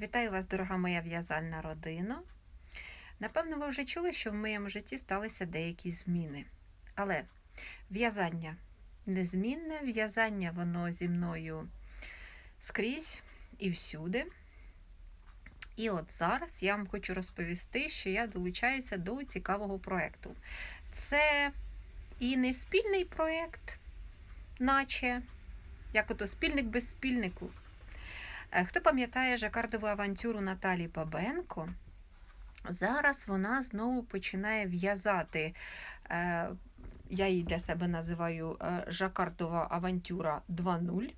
Вітаю вас, дорога моя в'язальна родина. Напевно, ви вже чули, що в моєму житті сталися деякі зміни. Але в'язання незмінне, в'язання воно зі мною скрізь і всюди. І от зараз я вам хочу розповісти, що я долучаюся до цікавого проєкту. Це і не спільний проєкт, наче як ото спільник без спільнику. Е, Хто пам'ятає жакардову авантюру Наталі Бабенко? Зараз вона знову починає в'язати. е, Я її для себе називаю е, Жакардова авантюра 2.0.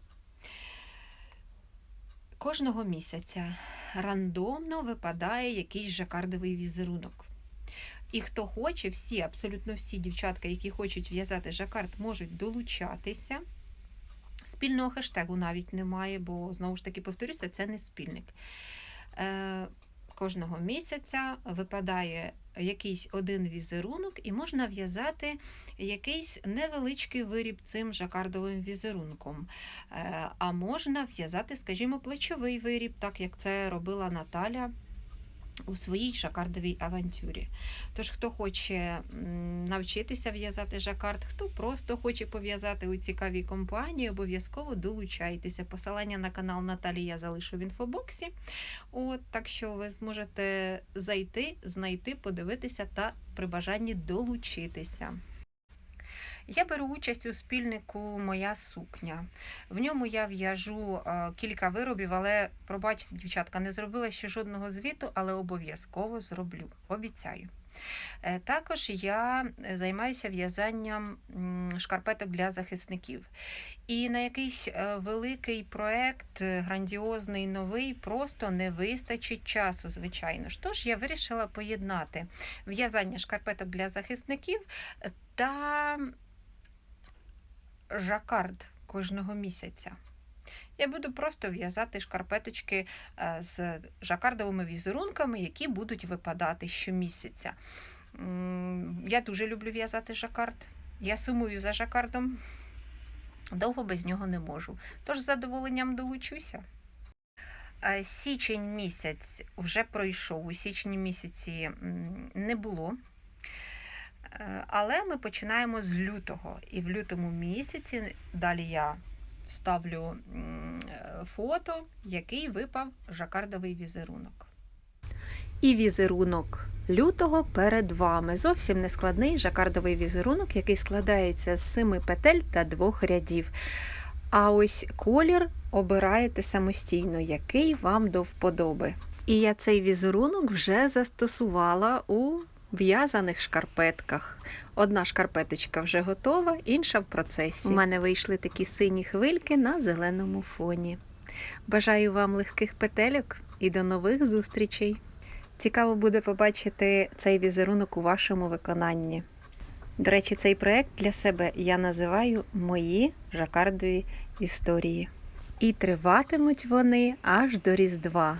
Кожного місяця рандомно випадає якийсь жакардовий візерунок. І хто хоче, всі, абсолютно всі дівчатка, які хочуть в'язати жакард, можуть долучатися. Спільного хештегу навіть немає, бо, знову ж таки, повторюся, це не спільник. Е, кожного місяця випадає якийсь один візерунок, і можна в'язати якийсь невеличкий виріб цим жакардовим візерунком. Е, а можна в'язати, скажімо, плечовий виріб, так як це робила Наталя у своїй жакардовій авантюрі. Тож, хто хоче навчитися в'язати жакард, хто просто хоче пов'язати у цікавій компанії, обов'язково долучайтеся. Посилання на канал Наталі я залишу в інфобоксі. От, так що ви зможете зайти, знайти, подивитися та при бажанні долучитися. Я беру участь у спільнику Моя сукня. В ньому я в'яжу е, кілька виробів, але пробачте, дівчатка, не зробила ще жодного звіту, але обов'язково зроблю. Обіцяю. Е, Також я е, займаюся в'язанням шкарпеток для захисників. І на якийсь великий проект, грандіозний новий, просто не вистачить часу, звичайно. Тож я вирішила поєднати в'язання шкарпеток для захисників та жакард кожного місяця. Я буду просто в'язати шкарпеточки е, з жакардовими візерунками, які будуть випадати щомісяця. Я дуже люблю в'язати жакард. Я сумую за жакардом. Довго без нього не можу. Тож з задоволенням долучуся. Е, Січень місяць вже пройшов. У січні місяці не було. Е, Але ми починаємо з лютого. І в лютому місяці далі я ставлю е, фото, який випав жакардовий візерунок. І візерунок лютого перед вами. Зовсім нескладний жакардовий візерунок, який складається з семи петель та двох рядів. А ось колір обираєте самостійно, який вам до вподоби. І я цей візерунок вже застосувала у в'язаних шкарпетках. Одна шкарпеточка вже готова, інша в процесі. У мене вийшли такі сині хвильки на зеленому фоні. Бажаю вам легких петельок і до нових зустрічей! Цікаво буде побачити цей візерунок у вашому виконанні. До речі, цей проєкт для себе я називаю Мої жакардові історії. І триватимуть вони аж до Різдва.